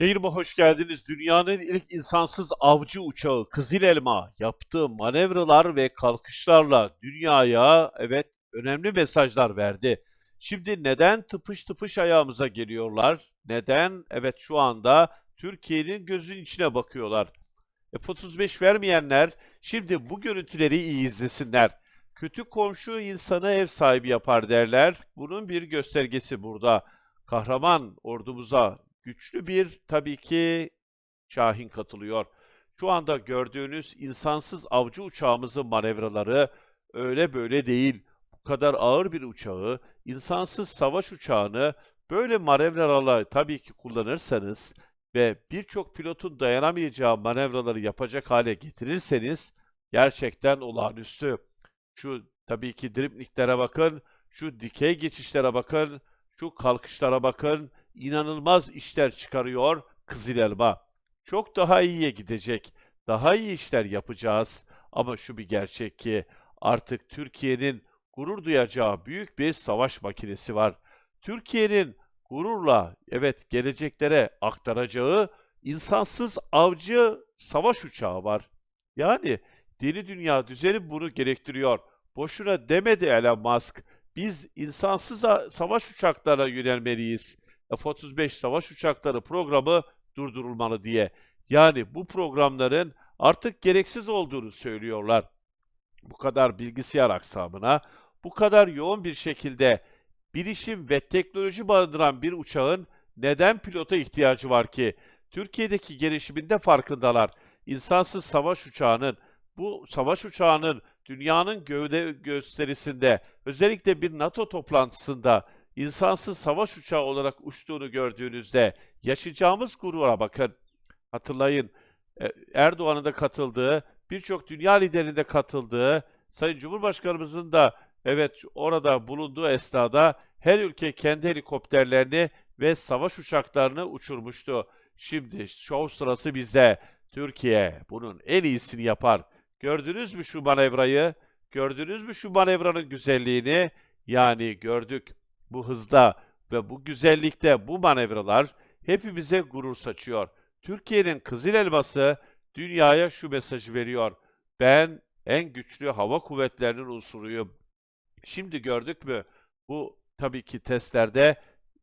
Yayınıma hoş geldiniz. Dünyanın ilk insansız avcı uçağı Kızıl Elma yaptığı manevralar ve kalkışlarla dünyaya evet önemli mesajlar verdi. Şimdi neden tıpış tıpış ayağımıza geliyorlar? Neden evet şu anda Türkiye'nin gözünün içine bakıyorlar? F-35 vermeyenler şimdi bu görüntüleri iyi izlesinler. Kötü komşu insanı ev sahibi yapar derler. Bunun bir göstergesi burada. Kahraman ordumuza güçlü bir tabii ki Şahin katılıyor. Şu anda gördüğünüz insansız avcı uçağımızın manevraları öyle böyle değil. Bu kadar ağır bir uçağı, insansız savaş uçağını böyle manevralarla tabii ki kullanırsanız ve birçok pilotun dayanamayacağı manevraları yapacak hale getirirseniz gerçekten olağanüstü. Şu tabii ki driplinglere bakın, şu dikey geçişlere bakın, şu kalkışlara bakın. İnanılmaz işler çıkarıyor Kızıl Elma. Çok daha iyiye gidecek. Daha iyi işler yapacağız. Ama şu bir gerçek ki artık Türkiye'nin gurur duyacağı büyük bir savaş makinesi var. Türkiye'nin gururla evet geleceklere aktaracağı insansız avcı savaş uçağı var. Yani deli dünya düzeni bunu gerektiriyor. Boşuna demedi Elon Musk. Biz insansız savaş uçaklarına yönelmeliyiz. F-35 savaş uçakları programı durdurulmalı diye. Yani bu programların artık gereksiz olduğunu söylüyorlar. Bu kadar bilgisayar aksamına, bu kadar yoğun bir şekilde bilişim ve teknoloji barındıran bir uçağın neden pilota ihtiyacı var ki? Türkiye'deki gelişiminde farkındalar. İnsansız savaş uçağının, bu savaş uçağının dünyanın gövde gösterisinde, özellikle bir NATO toplantısında insansız savaş uçağı olarak uçtuğunu gördüğünüzde yaşayacağımız gurura bakın. Hatırlayın, e, Erdoğan'ın da katıldığı, birçok dünya liderinin de katıldığı, Sayın Cumhurbaşkanımızın da evet orada bulunduğu esnada her ülke kendi helikopterlerini ve savaş uçaklarını uçurmuştu. Şimdi şov sırası bizde. Türkiye bunun en iyisini yapar. Gördünüz mü şu manevrayı? Gördünüz mü şu manevranın güzelliğini? Yani gördük bu hızda ve bu güzellikte bu manevralar hepimize gurur saçıyor. Türkiye'nin Kızıl Elması dünyaya şu mesajı veriyor. Ben en güçlü hava kuvvetlerinin unsuruyum. Şimdi gördük mü? Bu tabii ki testlerde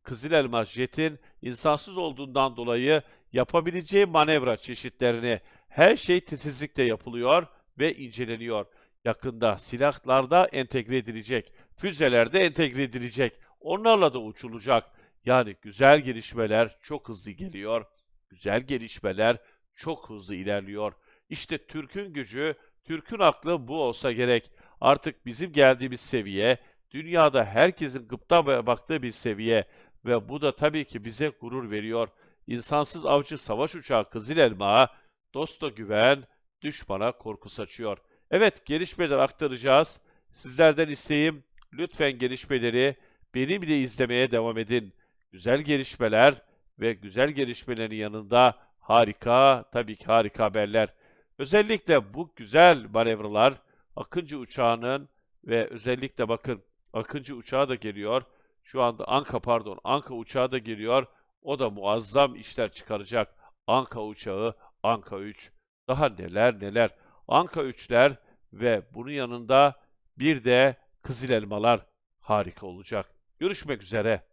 Kızıl Elmas jetin insansız olduğundan dolayı yapabileceği manevra çeşitlerini her şey titizlikle yapılıyor ve inceleniyor. Yakında silahlarda entegre edilecek, füzelerde entegre edilecek. Onlarla da uçulacak. Yani güzel gelişmeler çok hızlı geliyor. Güzel gelişmeler çok hızlı ilerliyor. İşte Türk'ün gücü, Türk'ün aklı bu olsa gerek. Artık bizim geldiğimiz seviye, dünyada herkesin gıpta baktığı bir seviye ve bu da tabii ki bize gurur veriyor. İnsansız avcı savaş uçağı Kızıl Elma, dosta güven, düşmana korku saçıyor. Evet, gelişmeler aktaracağız. Sizlerden isteğim lütfen gelişmeleri benim de izlemeye devam edin. Güzel gelişmeler ve güzel gelişmelerin yanında harika, tabii ki harika haberler. Özellikle bu güzel manevralar Akıncı uçağının ve özellikle bakın Akıncı uçağı da geliyor. Şu anda Anka pardon, Anka uçağı da geliyor. O da muazzam işler çıkaracak. Anka uçağı, Anka 3. Daha neler neler. Anka 3'ler ve bunun yanında bir de Kızıl Elmalar harika olacak. Görüşmek üzere.